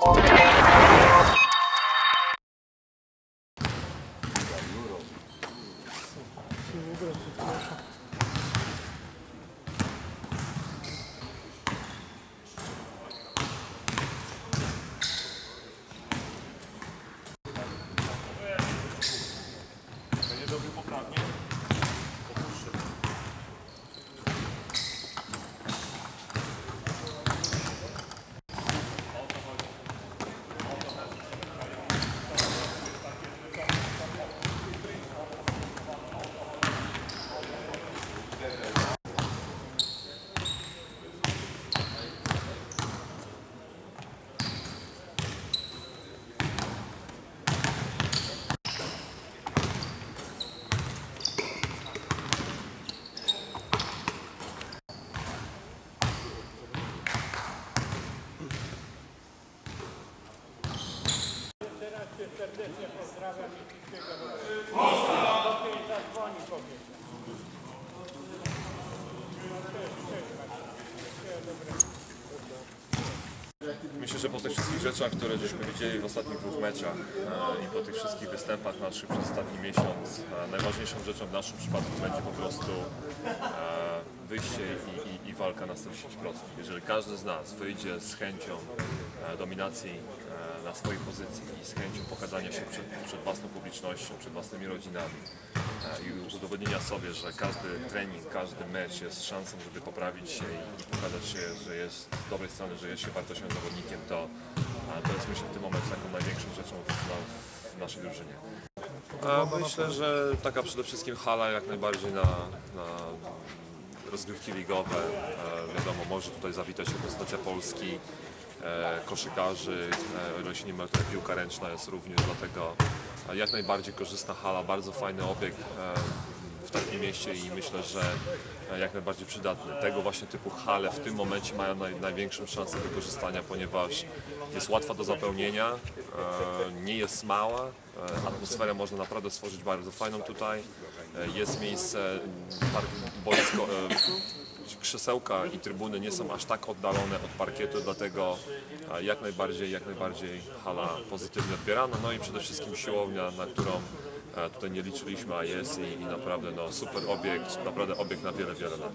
Thank Myślę, że po tych wszystkich rzeczach, które żeśmy widzieli w ostatnich dwóch meczach e, i po tych wszystkich występach naszych przez ostatni miesiąc, e, najważniejszą rzeczą w naszym przypadku będzie po prostu e, wyjście i, i, i walka na 110%. Jeżeli każdy z nas wyjdzie z chęcią e, dominacji e, na swojej pozycji i z chęcią pokazania się przed, przed własną publicznością, przed własnymi rodzinami e, i udowodnienia sobie, że każdy trening, każdy mecz jest szansą, żeby poprawić się i, pokazać się, że jest z dobrej strony, że jest się wartościowym zawodnikiem, to, to jest myślę w tym momencie taką największą rzeczą w, na, w naszej drużynie. Myślę, że taka przede wszystkim hala jak najbardziej na, na rozgrywki ligowe. E, wiadomo, może tutaj zawitać reprezentacja Polski, e, koszykarzy, o ile się nie mylę, tutaj piłka ręczna jest również, dlatego jak najbardziej korzystna hala, bardzo fajny obieg e, w takim mieście i myślę, że e, jak najbardziej przydatny. Tego właśnie typu hale w tym momencie mają naj, największą szansę wykorzystania, ponieważ jest łatwa do zapełnienia, e, nie jest mała, e, atmosferę można naprawdę stworzyć bardzo fajną tutaj. Jest miejsce, boisko, krzesełka i trybuny nie są aż tak oddalone od parkietu, dlatego jak najbardziej, jak najbardziej hala pozytywnie odbierana. No i przede wszystkim siłownia, na którą tutaj nie liczyliśmy, a jest i, i naprawdę no, super obiekt, naprawdę obiekt na wiele, wiele lat.